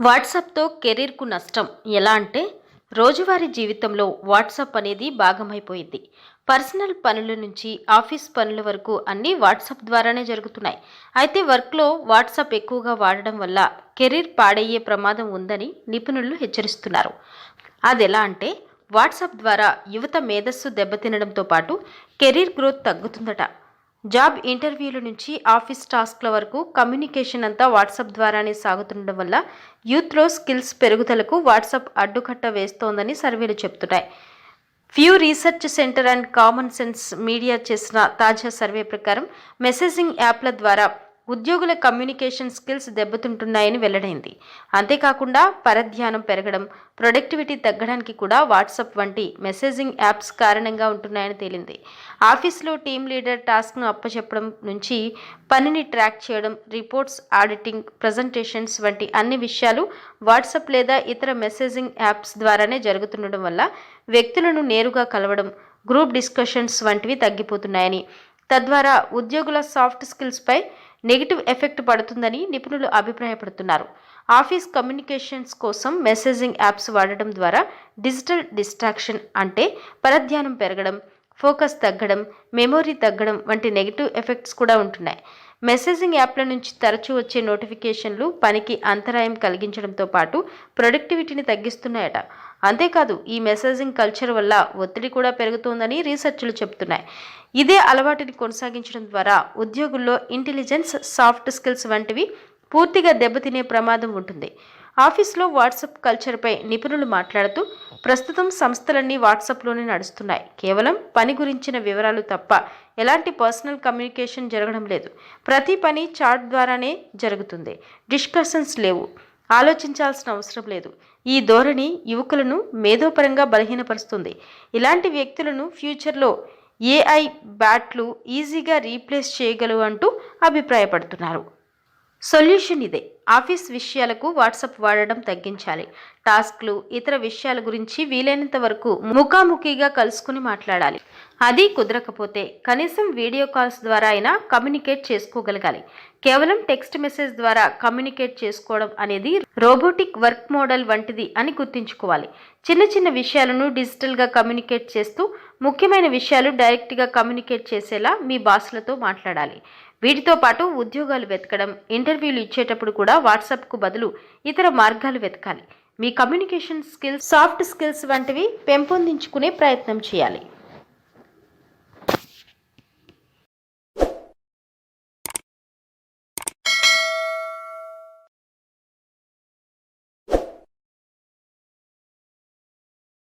వాట్సాప్తో కెరీర్కు నష్టం ఎలా అంటే రోజువారీ జీవితంలో వాట్సాప్ అనేది భాగమైపోయింది. పర్సనల్ పనుల నుంచి ఆఫీస్ పనుల వరకు అన్నీ వాట్సాప్ ద్వారానే జరుగుతున్నాయి. అయితే వర్క్లో వాట్సాప్ ఎక్కువగా వాడడం వల్ల కెరీర్ పాడయ్యే ప్రమాదం ఉందని నిపుణులు హెచ్చరిస్తున్నారు. అది ఎలా అంటే వాట్సాప్ ద్వారా యువత మేధస్సు దెబ్బతినడంతో పాటు కెరీర్ గ్రోత్ తగ్గుతుందట. జాబ్ ఇంటర్వ్యూల నుంచి ఆఫీస్ టాస్క్ల వరకు కమ్యూనికేషన్ అంతా వాట్సాప్ ద్వారానే సాగుతుండడం వల్ల యూత్లో స్కిల్స్ పెరుగుదలకు వాట్సాప్ అడ్డుకట్ట వేస్తోందని సర్వేలు చెబుతున్నాయి Pew research center and common sense media చేసిన తాజా సర్వే ప్రకారం మెసేజింగ్ యాప్ల ద్వారా ఉద్యోగుల కమ్యూనికేషన్ స్కిల్స్ దెబ్బతింటున్నాయని వెల్లడైంది. అంతేకాకుండా పరధ్యానం పెరగడం ప్రొడక్టివిటీ తగ్గడానికి కూడా వాట్సాప్ వంటి మెసేజింగ్ యాప్స్ కారణంగా ఉంటున్నాయని తేలింది. ఆఫీస్లో టీమ్ లీడర్ టాస్క్ను అప్పచెప్పడం నుంచి పనిని ట్రాక్ చేయడం రిపోర్ట్స్ ఆడిటింగ్ ప్రజెంటేషన్స్ వంటి అన్ని విషయాలు వాట్సాప్ లేదా ఇతర మెసేజింగ్ యాప్స్ ద్వారానే జరుగుతుండడం వల్ల వ్యక్తులను నేరుగా కలవడం గ్రూప్ డిస్కషన్స్ వంటివి తగ్గిపోతున్నాయని తద్వారా ఉద్యోగుల సాఫ్ట్ స్కిల్స్పై నెగిటివ్ ఎఫెక్ట్ పడుతుందని నిపుణులు అభిప్రాయపడుతున్నారు. ఆఫీస్ కమ్యూనికేషన్స్ కోసం మెసేజింగ్ యాప్స్ వాడడం ద్వారా డిజిటల్ డిస్ట్రాక్షన్ అంటే పరధ్యానం పెరగడం ఫోకస్ తగ్గడం మెమొరీ తగ్గడం వంటి నెగిటివ్ ఎఫెక్ట్స్ కూడా ఉంటున్నాయి. మెసేజింగ్ యాప్ల నుంచి తరచూ వచ్చే నోటిఫికేషన్లు పనికి అంతరాయం కలిగించడంతో పాటు ప్రొడక్టివిటీని తగ్గిస్తున్నాయట. అంతేకాదు ఈ మెసేజింగ్ కల్చర్ వల్ల ఒత్తిడి కూడా పెరుగుతోందని రీసెర్చ్లు చెబుతున్నాయి. ఇదే అలవాటుని కొనసాగించడం ద్వారా ఉద్యోగుల్లో ఇంటెలిజెన్స్ సాఫ్ట్ స్కిల్స్ వంటివి పూర్తిగా దెబ్బతినే ప్రమాదం ఉంటుంది. ఆఫీస్లో వాట్సాప్ కల్చర్పై నిపుణులు మాట్లాడుతూ ప్రస్తుతం సంస్థలన్నీ వాట్సాప్లోనే నడుస్తున్నాయి. కేవలం పని గురించిన వివరాలు తప్ప ఎలాంటి పర్సనల్ కమ్యూనికేషన్ జరగడం లేదు. ప్రతి పని చాట్ ద్వారానే జరుగుతుంది. డిస్కషన్స్ లేవు. ఆలోచించాల్సిన అవసరం లేదు. ఈ ధోరణి యువకులను మేధోపరంగా బలహీనపరుస్తుంది. ఇలాంటి వ్యక్తులను ఫ్యూచర్లో ఏఐ బ్యాట్లు ఈజీగా రీప్లేస్ చేయగలవు అంటూ అభిప్రాయపడుతున్నారు. సొల్యూషన్ ఇదే. ఆఫీస్ విషయాలకు వాట్సాప్ వాడడం తగ్గించాలి. టాస్క్లు ఇతర విషయాల గురించి వీలైనంత వరకు ముఖాముఖిగా కలుసుకుని మాట్లాడాలి. అది కుదరకపోతే కనీసం వీడియో కాల్స్ ద్వారా అయినా కమ్యూనికేట్ చేసుకోగలగాలి. కేవలం టెక్స్ట్ మెసేజ్ ద్వారా కమ్యూనికేట్ చేసుకోవడం అనేది రోబోటిక్ వర్క్ మోడల్ వంటిది అని గుర్తుంచుకోవాలి. చిన్న చిన్న విషయాలను డిజిటల్గా కమ్యూనికేట్ చేస్తూ ముఖ్యమైన విషయాలు డైరెక్ట్గా కమ్యూనికేట్ చేసేలా మీ బాసులతో మాట్లాడాలి. వీటితో పాటు ఉద్యోగాలు వెతకడం ఇంటర్వ్యూలు ఇచ్చేటప్పుడు కూడా వాట్సాప్కు బదులు ఇతర మార్గాలు వెతకాలి. మీ కమ్యూనికేషన్ స్కిల్స్ సాఫ్ట్ స్కిల్స్ వంటివి పెంపొందించుకునే ప్రయత్నం చేయాలి.